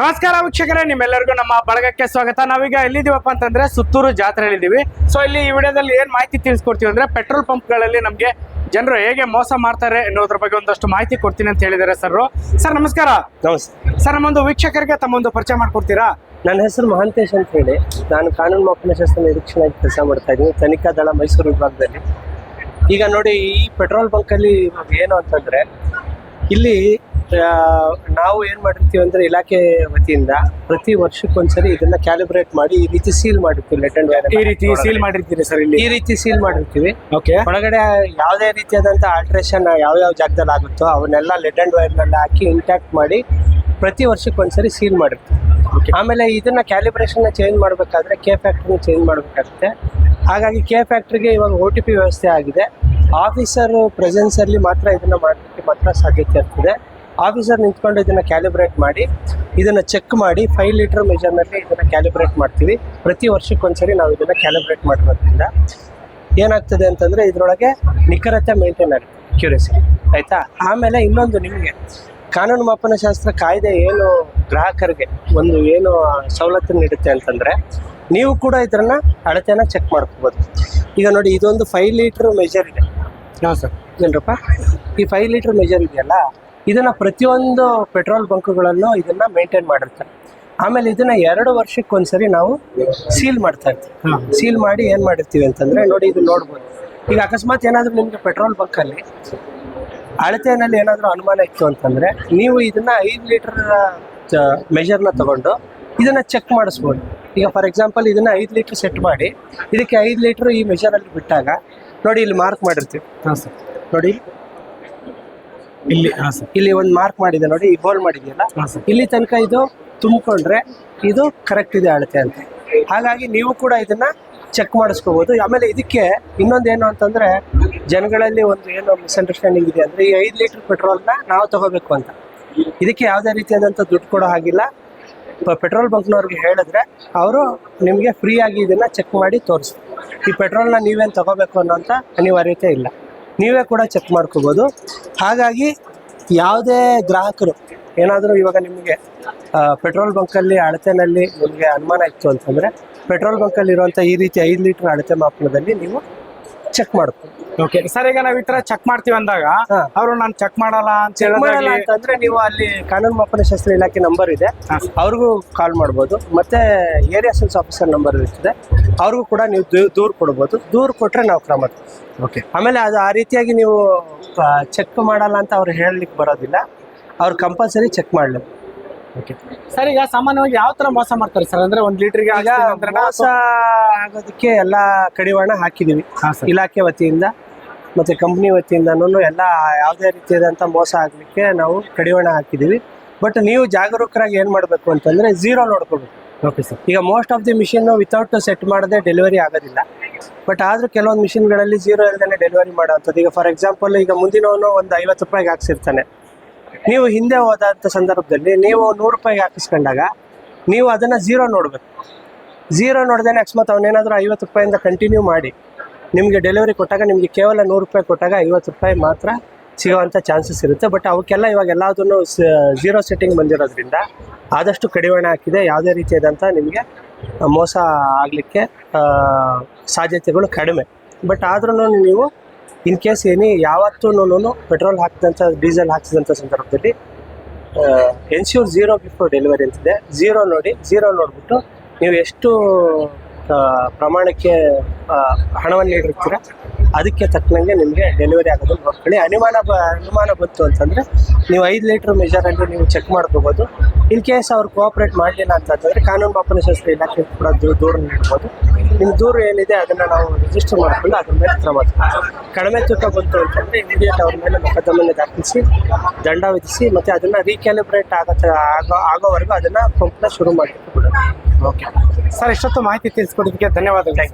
ನಮಸ್ಕಾರ ವೀಕ್ಷಕರೇ ನಿಮ್ಮೆಲ್ಲರಿಗೂ ನಮ್ಮ ಬಳಗಕ್ಕೆ ಸ್ವಾಗತ. ನಾವೀಗ ಎಲ್ಲಿದ್ದೀವಪ್ಪ ಅಂತಂದ್ರೆ ಸುತ್ತೂರು ಜಾತ್ರೆಯಲ್ಲಿದ್ದೀವಿ. ಸೊ ಇಲ್ಲಿ ಈ ವಿಡಿಯೋದಲ್ಲಿ ಏನ್ ಮಾಹಿತಿ ತಿಳಿಸ್ಕೊಡ್ತೀವಿ ಅಂದ್ರೆ ಪೆಟ್ರೋಲ್ ಪಂಪ್ಗಳಲ್ಲಿ ನಮಗೆ ಜನರು ಹೇಗೆ ಮೋಸ ಮಾಡ್ತಾರೆ ಎನ್ನುವುದ್ರ ಬಗ್ಗೆ ಒಂದಷ್ಟು ಮಾಹಿತಿ ಕೊಡ್ತೀನಿ ಅಂತ ಹೇಳಿದ್ದಾರೆ ಸರ್ ಸರ್ ನಮಸ್ಕಾರ. ನಮಸ್ತೆ. ಸರ್ ನಮ್ಮೊಂದು ವೀಕ್ಷಕರಿಗೆ ತಮ್ಮೊಂದು ಪರಿಚಯ ಮಾಡ್ಕೊಡ್ತೀರಾ? ನನ್ನ ಹೆಸರು ಮಹಾಂತೇಶ್ ಅಂತ ಹೇಳಿ. ನಾನು ಕಾನೂನು ಮಾಪನ ಶಾಸ್ತ್ರ ನಿರೀಕ್ಷಣೆಯಾಗಿ ಕೆಲಸ ಮಾಡ್ತಾ ಇದ್ದೀನಿ. ತನಿಖಾ ದಳ ಮೈಸೂರು ವಿಭಾಗದಲ್ಲಿ. ಈಗ ನೋಡಿ ಈ ಪೆಟ್ರೋಲ್ ಬಂಕಲ್ಲಿ ಏನು ಅಂತಂದ್ರೆ ಇಲ್ಲಿ ನಾವು ಏನು ಮಾಡಿರ್ತೀವಿ ಅಂದ್ರೆ ಇಲಾಖೆ ವತಿಯಿಂದ ಪ್ರತಿ ವರ್ಷಕ್ಕೊಂದ್ಸರಿ ಇದನ್ನ ಕ್ಯಾಲಿಬ್ರೇಟ್ ಮಾಡಿ ಈ ರೀತಿ ಸೀಲ್ ಮಾಡಿರ್ತೀವಿ ಲೆಟ್ ಅಂಡ್ ಈ ರೀತಿ ಸೀಲ್ ಮಾಡಿರ್ತೀರಿ ಸರ್ ಇಲ್ಲಿ? ಈ ರೀತಿ ಸೀಲ್ ಮಾಡಿರ್ತೀವಿ. ಓಕೆ ಒಳಗಡೆ ಯಾವುದೇ ರೀತಿಯಾದಂಥ ಆಲ್ಟ್ರೇಷನ್ ಯಾವ ಯಾವ ಜಾಗದಲ್ಲಿ ಆಗುತ್ತೋ ಅವನ್ನೆಲ್ಲ ಲೆಡ್ ಅಂಡ್ ವೈರ್ನಲ್ಲಿ ಹಾಕಿ ಇಂಟ್ಯಾಕ್ಟ್ ಮಾಡಿ ಪ್ರತಿ ವರ್ಷಕ್ಕೆ ಒಂದ್ಸರಿ ಸೀಲ್ ಮಾಡಿರ್ತೀವಿ ಆಮೇಲೆ ಇದನ್ನ ಕ್ಯಾಲಿಬ್ರೇಷನ್ ಚೇಂಜ್ ಮಾಡಬೇಕಾದ್ರೆ ಕೆ ಫ್ಯಾಕ್ಟ್ರಿನ ಚೇಂಜ್ ಮಾಡಬೇಕಾಗುತ್ತೆ. ಹಾಗಾಗಿ ಕೆ ಫ್ಯಾಕ್ಟ್ರಿಗೆ ಇವಾಗ ಒ ಟಿ ಪಿ ವ್ಯವಸ್ಥೆ ಆಗಿದೆ. ಆಫೀಸರ್ ಪ್ರೆಸೆನ್ಸಲ್ಲಿ ಮಾತ್ರ ಇದನ್ನ ಮಾಡಲಿಕ್ಕೆ ಮಾತ್ರ ಸಾಧ್ಯತೆ ಇರ್ತದೆ ಆಫೀಸರ್ ನಿಂತ್ಕೊಂಡು ಇದನ್ನು ಕ್ಯಾಲಿಬ್ರೇಟ್ ಮಾಡಿ ಇದನ್ನ ಚೆಕ್ ಮಾಡಿ ಫೈವ್ ಲೀಟರ್ ಮೆಜರ್ನಲ್ಲಿ ಇದನ್ನ ಕ್ಯಾಲಿಬ್ರೇಟ್ ಮಾಡ್ತೀವಿ. ಪ್ರತಿ ವರ್ಷಕ್ಕೊಂದ್ಸರಿ ನಾವು ಇದನ್ನ ಕ್ಯಾಲಿಬ್ರೇಟ್ ಮಾಡಿರೋದ್ರಿಂದ ಏನಾಗ್ತದೆ ಅಂತಂದ್ರೆ ಇದರೊಳಗೆ ನಿಖರತೆ ಮೇಂಟೈನ್ ಆಗುತ್ತೆ ಕ್ಯೂರಿಯಸಿ ಆಯ್ತಾ? ಆಮೇಲೆ ಇನ್ನೊಂದು ನಿಮಗೆ ಕಾನೂನು ಮಾಪನ ಶಾಸ್ತ್ರ ಕಾಯ್ದೆ ಏನು ಗ್ರಾಹಕರಿಗೆ ಒಂದು ಏನು ಸವಲತ್ತು ನೀಡುತ್ತೆ ಅಂತಂದ್ರೆ ನೀವು ಕೂಡ ಇದನ್ನ ಅಳತೆನ ಚೆಕ್ ಮಾಡ್ಕೋಬೋದು. ಈಗ ನೋಡಿ ಇದೊಂದು ಫೈವ್ ಲೀಟರ್ ಮೆಜರ್ ಇದೆ. ಹಾಂ ಸರ್ ಏನ್ರಪ್ಪ? ಈ ಫೈವ್ ಲೀಟರ್ ಮೆಜರ್ ಇದೆಯಲ್ಲ ಇದನ್ನ ಪ್ರತಿಯೊಂದು ಪೆಟ್ರೋಲ್ ಬಂಕ್ಗಳಲ್ಲೂ ಇದನ್ನ ಮೇಂಟೈನ್ ಮಾಡಿರ್ತಾರೆ. ಆಮೇಲೆ ಇದನ್ನ ಎರಡು ವರ್ಷಕ್ಕೊಂದ್ಸರಿ ನಾವು ಸೀಲ್ ಮಾಡ್ತಾ ಇರ್ತೀವಿ. ಸೀಲ್ ಮಾಡಿ ಏನು ಮಾಡಿರ್ತೀವಿ ಅಂತಂದ್ರೆ ನೋಡಿ ಇದು ನೋಡ್ಬೋದು. ಈಗ ಅಕಸ್ಮಾತ್ ಏನಾದರೂ ನಿಮಗೆ ಪೆಟ್ರೋಲ್ ಬಂಕಲ್ಲಿ ಅಳತೆನಲ್ಲಿ ಏನಾದರೂ ಅನುಮಾನ ಇತ್ತು ಅಂತಂದ್ರೆ ನೀವು ಇದನ್ನ ಐದು ಲೀಟರ್ ಮೆಜರ್ನ ತಗೊಂಡು ಇದನ್ನ ಚೆಕ್ ಮಾಡಿಸ್ಬೋದು. ಈಗ ಫಾರ್ ಎಕ್ಸಾಂಪಲ್ ಇದನ್ನ ಐದು ಲೀಟರ್ ಸೆಟ್ ಮಾಡಿ ಇದಕ್ಕೆ ಐದು ಲೀಟರ್ ಈ ಮೆಜರಲ್ಲಿ ಬಿಟ್ಟಾಗ ನೋಡಿ ಇಲ್ಲಿ ಮಾರ್ಕ್ ಮಾಡಿರ್ತೀವಿ. ಹಾಂ ಸರ್. ನೋಡಿ ಇಲ್ಲಿ ಹಾಂ ಸರ್. ಇಲ್ಲಿ ಒಂದು ಮಾರ್ಕ್ ಮಾಡಿದೆ ನೋಡಿ ಈ ಹೋಲ್ ಮಾಡಿದೆಯಲ್ಲ? ಹಾಂ ಸರ್. ಇಲ್ಲಿ ತನಕ ಇದು ತುಂಬಿಕೊಂಡ್ರೆ ಇದು ಕರೆಕ್ಟ್ ಇದೆ ಅಳತೆ ಅಂತ. ಹಾಗಾಗಿ ನೀವು ಕೂಡ ಇದನ್ನ ಚೆಕ್ ಮಾಡಿಸ್ಕೋಬಹುದು ಆಮೇಲೆ ಇದಕ್ಕೆ ಇನ್ನೊಂದು ಏನು ಅಂತಂದ್ರೆ ಜನಗಳಲ್ಲಿ ಒಂದು ಏನು ಮಿಸ್ಅಂಡರ್ಸ್ಟ್ಯಾಂಡಿಂಗ್ ಇದೆ ಅಂದ್ರೆ ಈ ಐದು ಲೀಟರ್ ಪೆಟ್ರೋಲ್ನ ನಾವು ತಗೋಬೇಕು ಅಂತ. ಇದಕ್ಕೆ ಯಾವುದೇ ರೀತಿಯಾದಂಥ ದುಡ್ಡು ಕೊಡೋ ಹಾಗಿಲ್ಲ ಪೆಟ್ರೋಲ್ ಬಂಕ್ನವ್ರಿಗೆ ಹೇಳಿದ್ರೆ ಅವರು ನಿಮಗೆ ಫ್ರೀಯಾಗಿ ಇದನ್ನ ಚೆಕ್ ಮಾಡಿ ತೋರಿಸ್ತಾರೆ. ಈ ಪೆಟ್ರೋಲ್ನ ನೀವೇನು ತಗೋಬೇಕು ಅನ್ನೋಂಥ ಅನಿವಾರ್ಯತೆ ಇಲ್ಲ. ನೀವೇ ಕೂಡ ಚೆಕ್ ಮಾಡ್ಕೋಬೋದು. ಹಾಗಾಗಿ ಯಾವುದೇ ಗ್ರಾಹಕರು ಏನಾದರೂ ಇವಾಗ ನಿಮಗೆ ಪೆಟ್ರೋಲ್ ಬಂಕಲ್ಲಿ ಅಳತೆನಲ್ಲಿ ನಿಮಗೆ ಅನುಮಾನ ಇತ್ತು ಅಂತಂದರೆ ಪೆಟ್ರೋಲ್ ಬಂಕಲ್ಲಿ ಇರುವಂಥ ಈ ರೀತಿ ಐದು ಲೀಟರ್ ಅಳತೆ ಮಾಪನದಲ್ಲಿ ನೀವು ಚೆಕ್ ಮಾಡ್ಬೋದು ಓಕೆ ಸರ್ ಈಗ ನಾವು ಈ ತರ ಚೆಕ್ ಮಾಡ್ತೀವಿ ಅಂದಾಗ. ಅವರು ನಾನು ಚೆಕ್ ಮಾಡಲ್ಲ ಅಂತ ಮಾಡಲ್ಲ ಅಂತಂದ್ರೆ ನೀವು ಅಲ್ಲಿ ಕಾನೂನು ಮಾಪನ ಶಾಸ್ತ್ರ ಇಲಾಖೆ ನಂಬರ್ ಇದೆ. ಅವ್ರಿಗೂ ಕಾಲ್ ಮಾಡ್ಬೋದು. ಮತ್ತೆ ಏರಿಯಾ ಸೆನ್ಸ್ ಆಫೀಸರ್ ನಂಬರ್ ಇರ್ತದೆ. ಅವ್ರಿಗೂ ಕೂಡ ನೀವು ದೂರು ಕೊಡ್ಬೋದು. ದೂರು ಕೊಟ್ರೆ ನಾವು ಕ್ರಮ. ಓಕೆ. ಆಮೇಲೆ ಅದು ಆ ರೀತಿಯಾಗಿ ನೀವು ಚೆಕ್ ಮಾಡಲ್ಲ ಅಂತ ಅವ್ರು ಹೇಳಲಿಕ್ಕೆ ಬರೋದಿಲ್ಲ. ಅವ್ರು ಕಂಪಲ್ಸರಿ ಚೆಕ್ ಮಾಡಲಿ. ಓಕೆ. ಸರ್ ಈಗ ಸಾಮಾನ್ಯವಾಗಿ ಯಾವ ಥರ ಮೋಸ ಮಾಡ್ತಾರೆ ಸರ್? ಅಂದರೆ ಒಂದು ಲೀಟ್ರಿಗೆ ಆಗ ಮೋಸ ಆಗೋದಕ್ಕೆ ಎಲ್ಲ ಕಡಿವಾಣ ಹಾಕಿದ್ದೀವಿ ಇಲಾಖೆ ವತಿಯಿಂದ ಮತ್ತು ಕಂಪ್ನಿ ವತಿಯಿಂದನೂ ಎಲ್ಲ ಯಾವುದೇ ರೀತಿಯಾದಂಥ ಮೋಸ ಆಗಲಿಕ್ಕೆ ನಾವು ಕಡಿವಾಣ ಹಾಕಿದ್ದೀವಿ ಬಟ್ ನೀವು ಜಾಗರೂಕರಾಗಿ ಏನು ಮಾಡಬೇಕು ಅಂತಂದರೆ ಝೀರೋ ನೋಡ್ಕೋಬೇಕು. ಓಕೆ ಸರ್ ಈಗ most of the machine without set ಮಾಡದೆ ಡೆಲಿವರಿ ಆಗೋದಿಲ್ಲ. ಬಟ್ ಆದರೂ ಕೆಲವೊಂದು ಮಿಷಿನ್ಗಳಲ್ಲಿ ಜೀರೋ ಇಲ್ಲದೇ ಡೆಲಿವರಿ ಮಾಡೋವಂಥದ್ದು ಈಗ ಫಾರ್ ಎಕ್ಸಾಂಪಲ್ ಈಗ ಮುಂದಿನವನು ಒಂದು ಐವತ್ತು ರೂಪಾಯಿಗೆ ಹಾಕ್ಸಿರ್ತಾನೆ. ನೀವು ಹಿಂದೆ ಹೋದಂಥ ಸಂದರ್ಭದಲ್ಲಿ ನೀವು ನೂರು ರೂಪಾಯಿಗೆ ಹಾಕಿಸ್ಕೊಂಡಾಗ ನೀವು ಅದನ್ನು ಝೀರೋ ನೋಡಬೇಕು. ಝೀರೋ ನೋಡ್ದೇನೆ ಅಕಸ್ಮಾತ್ ಅವನೇನಾದರೂ ಐವತ್ತು ರೂಪಾಯಿಂದ ಕಂಟಿನ್ಯೂ ಮಾಡಿ. ನಿಮಗೆ ಡೆಲಿವರಿ ಕೊಟ್ಟಾಗ ನಿಮಗೆ ಕೇವಲ ನೂರು ರೂಪಾಯಿ ಕೊಟ್ಟಾಗ ಐವತ್ತು ರೂಪಾಯಿ ಮಾತ್ರ ಸಿಗೋವಂಥ ಚಾನ್ಸಸ್ ಇರುತ್ತೆ. ಬಟ್ ಅವಕ್ಕೆಲ್ಲ ಇವಾಗ ಎಲ್ಲದನ್ನು ಜೀರೋ ಸೆಟ್ಟಿಂಗ್ ಬಂದಿರೋದ್ರಿಂದ ಆದಷ್ಟು ಕಡಿವಾಣ ಹಾಕಿದೆ ಯಾವುದೇ ರೀತಿಯಾದಂಥ ನಿಮಗೆ ಮೋಸ ಆಗಲಿಕ್ಕೆ ಸಾಧ್ಯತೆಗಳು ಕಡಿಮೆ. ಬಟ್ ಆದ್ರೂ ನೀವು ಇನ್ ಕೇಸ್ ಏನಿ ಯಾವತ್ತೂ ಪೆಟ್ರೋಲ್ ಹಾಕಿದಂಥ, ಡೀಸೆಲ್ ಹಾಕಿದಂಥ ಸಂದರ್ಭದಲ್ಲಿ ಎನ್ಶ್ಯೂರ್ ಝೀರೋ ಬಿಫೋರ್ ಡೆಲಿವರಿ ಅಂತಿದೆ. ಝೀರೋ ನೋಡಿ, ಝೀರೋ ನೋಡಿಬಿಟ್ಟು ನೀವು ಎಷ್ಟು ಪ್ರಮಾಣಕ್ಕೆ ಹಣವನ್ನು ನೀಡಿರ್ತೀರ? ಅದಕ್ಕೆ ತಕ್ಕನಂಗೆ ನಿಮಗೆ ಡೆಲಿವರಿ ಆಗೋದು. ನೋಡ್ಕೊಳ್ಳಿ ಅನುಮಾನ ಬ, ಅನುಮಾನ ಬಂತು ಅಂತಂದರೆ ನೀವು ಐದು ಲೀಟ್ರ್ ಮೆಜರಲ್ಲಿ ನೀವು ಚೆಕ್ ಮಾಡ್ಕೋಬೋದು. ಇನ್ ಕೇಸ್ ಅವ್ರು ಕೋಆಪ್ರೇಟ್ ಮಾಡಲಿಲ್ಲ ಅಂತಂದರೆ ಕಾನೂನು ಮಾಪನ ಶಾಸ್ತ್ರ ಇಲಾಖೆ ಕೂಡ ದೂರ ದೂರ ನೀಡ್ಬೋದು. ನಿಮ್ಮ ದೂರ ಏನಿದೆ ಅದನ್ನು ನಾವು ರಿಜಿಸ್ಟರ್ ಮಾಡಿಕೊಂಡು ಅದ್ರ ಮೇಲೆ ಕ್ರಮ. ಕಡಿಮೆ ತೂಕ ಬಂತು ಅಂತಂದರೆ ಇಮಿಡಿಯೇಟ್ ಅವ್ರ ಮೇಲೆ ಮೊಕದ್ದಮೆ ದಾಖಲಿಸಿ, ದಂಡ ವಿಧಿಸಿ ಮತ್ತು ಅದನ್ನು ರೀಕ್ಯಾಲಿಬ್ರೇಟ್ ಆಗೋ ಆಗೋ, ಆಗೋವರೆಗೂ ಅದನ್ನು ಪಂಪ್ನ ಶುರು ಮಾಡಲಿಕ್ಕೆ ಓಕೆ ಸರ್ ಇಷ್ಟೊತ್ತು ಮಾಹಿತಿ ತಿಳಿಸ್ಕೊಡೋದಕ್ಕೆ ಧನ್ಯವಾದಗಳು.